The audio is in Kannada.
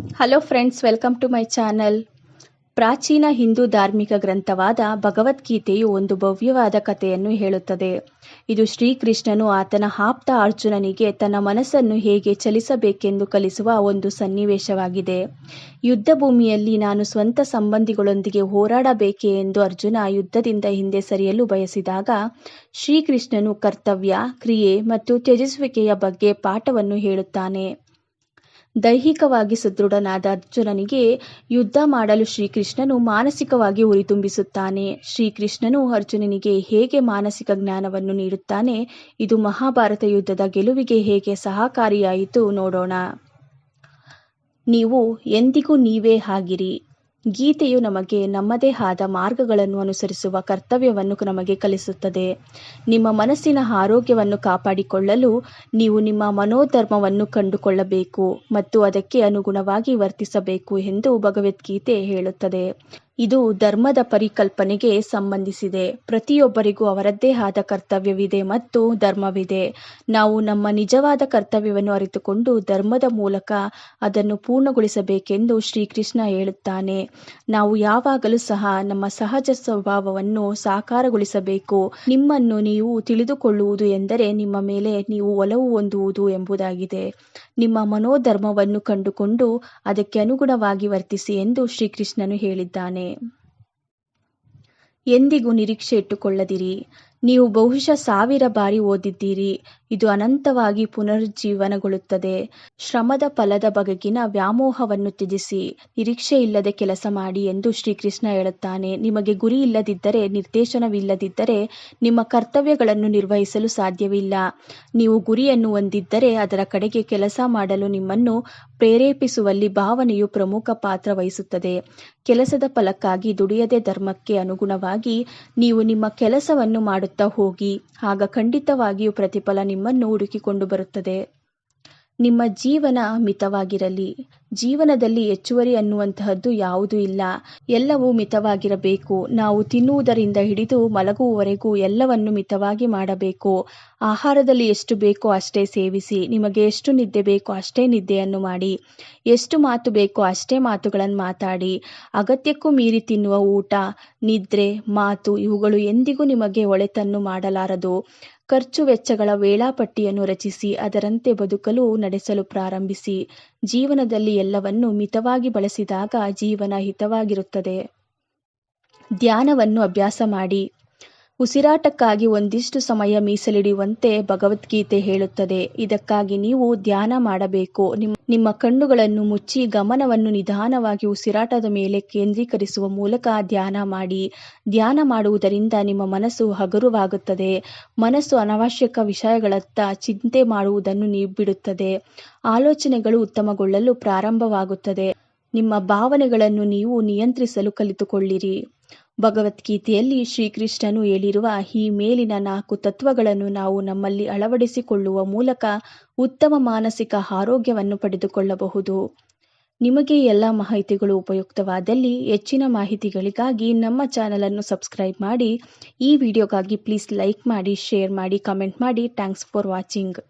Hello friends welcome to my channel ಪ್ರಾಚೀನ ಹಿಂದೂ ಧಾರ್ಮಿಕ ಗ್ರಂಥವಾದ ಭಗವದ್ಗೀತೆಯು ಒಂದು ಭವ್ಯವಾದ ಕಥೆಯನ್ನು ಹೇಳುತ್ತದೆ. ಇದು ಶ್ರೀಕೃಷ್ಣನು ಆತನ ಆಪ್ತ ಅರ್ಜುನನಿಗೆ ತನ್ನ ಮನಸ್ಸನ್ನು ಹೇಗೆ ಚಲಿಸಬೇಕೆಂದು ಕಲಿಸುವ ಒಂದು ಸನ್ನಿವೇಶವಾಗಿದೆ. ಯುದ್ಧ ಭೂಮಿಯಲ್ಲಿ ನಾನು ಸ್ವಂತ ಸಂಬಂಧಿಗಳೊಂದಿಗೆ ಹೋರಾಡಬೇಕೇ ಎಂದು ಅರ್ಜುನ ಯುದ್ಧದಿಂದ ಹಿಂದೆ ಸರಿಯಲು ಬಯಸಿದಾಗ, ಶ್ರೀಕೃಷ್ಣನು ಕರ್ತವ್ಯ, ಕ್ರಿಯೆ ಮತ್ತು ತ್ಯಜಿಸುವಿಕೆಯ ಬಗ್ಗೆ ಪಾಠವನ್ನು ಹೇಳುತ್ತಾನೆ. ದೈಹಿಕವಾಗಿ ಸದೃಢನಾದ ಅರ್ಜುನನಿಗೆ ಯುದ್ಧ ಮಾಡಲು ಶ್ರೀಕೃಷ್ಣನು ಮಾನಸಿಕವಾಗಿ ಹುರಿತುಂಬಿಸುತ್ತಾನೆ ಶ್ರೀಕೃಷ್ಣನು ಅರ್ಜುನನಿಗೆ ಹೇಗೆ ಮಾನಸಿಕ ಜ್ಞಾನವನ್ನು ನೀಡುತ್ತಾನೆ? ಇದು ಮಹಾಭಾರತ ಯುದ್ಧದ ಗೆಲುವಿಗೆ ಹೇಗೆ ಸಹಕಾರಿಯಾಯಿತು ನೋಡೋಣ. ನೀವು ಎಂದಿಗೂ ನೀವೇ ಆಗಿರಿ. ಗೀತೆಯು ನಮಗೆ ನಮ್ಮದೇ ಆದ ಮಾರ್ಗಗಳನ್ನು ಅನುಸರಿಸುವ ಕರ್ತವ್ಯವನ್ನು ನಮಗೆ ಕಲಿಸುತ್ತದೆ. ನಿಮ್ಮ ಮನಸ್ಸಿನ ಆರೋಗ್ಯವನ್ನು ಕಾಪಾಡಿಕೊಳ್ಳಲು ನೀವು ನಿಮ್ಮ ಮನೋಧರ್ಮವನ್ನು ಕಂಡುಕೊಳ್ಳಬೇಕು ಮತ್ತು ಅದಕ್ಕೆ ಅನುಗುಣವಾಗಿ ವರ್ತಿಸಬೇಕು ಎಂದು ಭಗವದ್ಗೀತೆ ಹೇಳುತ್ತದೆ. ಇದು ಧರ್ಮದ ಪರಿಕಲ್ಪನೆಗೆ ಸಂಬಂಧಿಸಿದೆ. ಪ್ರತಿಯೊಬ್ಬರಿಗೂ ಅವರದ್ದೇ ಆದ ಕರ್ತವ್ಯವಿದೆ ಮತ್ತು ಧರ್ಮವಿದೆ. ನಾವು ನಮ್ಮ ನಿಜವಾದ ಕರ್ತವ್ಯವನ್ನು ಅರಿತುಕೊಂಡು ಧರ್ಮದ ಮೂಲಕ ಅದನ್ನು ಪೂರ್ಣಗೊಳಿಸಬೇಕೆಂದು ಶ್ರೀಕೃಷ್ಣ ಹೇಳುತ್ತಾನೆ. ನಾವು ಯಾವಾಗಲೂ ಸಹ ನಮ್ಮ ಸಹಜ ಸ್ವಭಾವವನ್ನು ಸಾಕಾರಗೊಳಿಸಬೇಕು. ನಿಮ್ಮನ್ನು ನೀವು ತಿಳಿದುಕೊಳ್ಳುವುದು ಎಂದರೆ ನಿಮ್ಮ ಮೇಲೆ ನೀವು ಒಲವು ಹೊಂದುವುದು ಎಂಬುದಾಗಿದೆ. ನಿಮ್ಮ ಮನೋಧರ್ಮವನ್ನು ಕಂಡುಕೊಂಡು ಅದಕ್ಕೆ ಅನುಗುಣವಾಗಿ ವರ್ತಿಸಿ ಎಂದು ಶ್ರೀಕೃಷ್ಣನು ಹೇಳಿದ್ದಾನೆ. ಎಂದಿಗೂ ನಿರೀಕ್ಷೆ ಇಟ್ಟುಕೊಳ್ಳದಿರಿ. ನೀವು ಬಹುಶಃ ಸಾವಿರ ಬಾರಿ ಓದಿದ್ದೀರಿ. ಇದು ಅನಂತವಾಗಿ ಪುನರುಜ್ಜೀವನಗೊಳ್ಳುತ್ತದೆ. ಶ್ರಮದ ಫಲದ ಬಗೆಗಿನ ವ್ಯಾಮೋಹವನ್ನು ತ್ಯಜಿಸಿ, ನಿರೀಕ್ಷೆ ಇಲ್ಲದೆ ಕೆಲಸ ಮಾಡಿ ಎಂದು ಶ್ರೀಕೃಷ್ಣ ಹೇಳುತ್ತಾನೆ. ನಿಮಗೆ ಗುರಿ ಇಲ್ಲದಿದ್ದರೆ, ನಿರ್ದೇಶನವಿಲ್ಲದಿದ್ದರೆ, ನಿಮ್ಮ ಕರ್ತವ್ಯಗಳನ್ನು ನಿರ್ವಹಿಸಲು ಸಾಧ್ಯವಿಲ್ಲ. ನೀವು ಗುರಿಯನ್ನು ಹೊಂದಿದ್ದರೆ, ಅದರ ಕಡೆಗೆ ಕೆಲಸ ಮಾಡಲು ನಿಮ್ಮನ್ನು ಪ್ರೇರೇಪಿಸುವಲ್ಲಿ ಭಾವನೆಯು ಪ್ರಮುಖ ಪಾತ್ರ ವಹಿಸುತ್ತದೆ. ಕೆಲಸದ ಫಲಕ್ಕಾಗಿ ದುಡಿಯದೆ ಧರ್ಮಕ್ಕೆ ಅನುಗುಣವಾಗಿ ನೀವು ನಿಮ್ಮ ಕೆಲಸವನ್ನು ಮಾಡುತ್ತಾ ಹೋಗಿ, ಆಗ ಖಂಡಿತವಾಗಿಯೂ ಪ್ರತಿಫಲ ನಿಮ್ಮನ್ನು ಹುಡುಕಿಕೊಂಡು ಬರುತ್ತದೆ. ನಿಮ್ಮ ಜೀವನ ಮಿತವಾಗಿರಲಿ. ಜೀವನದಲ್ಲಿ ಹೆಚ್ಚುವರಿ ಅನ್ನುವಂತಹದ್ದು ಯಾವುದೂ ಇಲ್ಲ. ಎಲ್ಲವೂ ಮಿತವಾಗಿರಬೇಕು. ನಾವು ತಿನ್ನುವುದರಿಂದ ಹಿಡಿದು ಮಲಗುವವರೆಗೂ ಎಲ್ಲವನ್ನು ಮಿತವಾಗಿ ಮಾಡಬೇಕು. ಆಹಾರದಲ್ಲಿ ಎಷ್ಟು ಬೇಕೋ ಅಷ್ಟೇ ಸೇವಿಸಿ, ನಿಮಗೆ ಎಷ್ಟು ನಿದ್ದೆ ಬೇಕೋ ಅಷ್ಟೇ ನಿದ್ದೆಯನ್ನು ಮಾಡಿ, ಎಷ್ಟು ಮಾತು ಬೇಕೋ ಅಷ್ಟೇ ಮಾತುಗಳನ್ನು ಮಾತಾಡಿ, ಅಗತ್ಯಕ್ಕೂ ಮೀರಿ ತಿನ್ನುವ ಊಟ, ನಿದ್ರೆ, ಮಾತು ಇವುಗಳು ಎಂದಿಗೂ ನಿಮಗೆ ಒಳೆತನ್ನು ಮಾಡಲಾರದು. ಖರ್ಚು ವೆಚ್ಚಗಳ ವೇಳಾಪಟ್ಟಿಯನ್ನು ರಚಿಸಿ, ಅದರಂತೆ ಬದುಕಲು ನಡೆಸಲು ಪ್ರಾರಂಭಿಸಿ. ಜೀವನದಲ್ಲಿ ಎಲ್ಲವನ್ನು ಮಿತವಾಗಿ ಬಳಸಿದಾಗ ಜೀವನ ಹಿತವಾಗಿರುತ್ತದೆ. ಧ್ಯಾನವನ್ನು ಅಭ್ಯಾಸ ಮಾಡಿ. ಉಸಿರಾಟಕ್ಕಾಗಿ ಒಂದಿಷ್ಟು ಸಮಯ ಮೀಸಲಿಡುವಂತೆ ಭಗವದ್ಗೀತೆ ಹೇಳುತ್ತದೆ. ಇದಕ್ಕಾಗಿ ನೀವು ಧ್ಯಾನ ಮಾಡಬೇಕು. ನಿಮ್ಮ ಕಣ್ಣುಗಳನ್ನು ಮುಚ್ಚಿ ಗಮನವನ್ನು ನಿಧಾನವಾಗಿ ಉಸಿರಾಟದ ಮೇಲೆ ಕೇಂದ್ರೀಕರಿಸುವ ಮೂಲಕ ಧ್ಯಾನ ಮಾಡಿ. ಧ್ಯಾನ ಮಾಡುವುದರಿಂದ ನಿಮ್ಮ ಮನಸ್ಸು ಹಗುರವಾಗುತ್ತದೆ. ಮನಸ್ಸು ಅನಾವಶ್ಯಕ ವಿಷಯಗಳತ್ತ ಚಿಂತೆ ಮಾಡುವುದನ್ನು ನೀಬಿಡುತ್ತದೆ ಬಿಡುತ್ತದೆ. ಆಲೋಚನೆಗಳು ಉತ್ತಮಗೊಳ್ಳಲು ಪ್ರಾರಂಭವಾಗುತ್ತದೆ. ನಿಮ್ಮ ಭಾವನೆಗಳನ್ನು ನೀವು ನಿಯಂತ್ರಿಸಲು ಕಲಿತುಕೊಳ್ಳಿರಿ. ಭಗವದ್ಗೀತೆಯಲ್ಲಿ ಶ್ರೀಕೃಷ್ಣನು ಹೇಳಿರುವ ಈ ಮೇಲಿನ ನಾಲ್ಕು ತತ್ವಗಳನ್ನು ನಾವು ನಮ್ಮಲ್ಲಿ ಅಳವಡಿಸಿಕೊಳ್ಳುವ ಮೂಲಕ ಉತ್ತಮ ಮಾನಸಿಕ ಆರೋಗ್ಯವನ್ನು ಪಡೆದುಕೊಳ್ಳಬಹುದು. ನಿಮಗೆ ಎಲ್ಲ ಮಾಹಿತಿಗಳು ಉಪಯುಕ್ತವಾದಲ್ಲಿ ಹೆಚ್ಚಿನ ಮಾಹಿತಿಗಳಿಗಾಗಿ ನಮ್ಮ ಚಾನಲನ್ನು ಸಬ್ಸ್ಕ್ರೈಬ್ ಮಾಡಿ, ಈ ವಿಡಿಯೋಗಾಗಿ ಪ್ಲೀಸ್ ಲೈಕ್ ಮಾಡಿ, ಶೇರ್ ಮಾಡಿ, ಕಮೆಂಟ್ ಮಾಡಿ. Thanks for watching.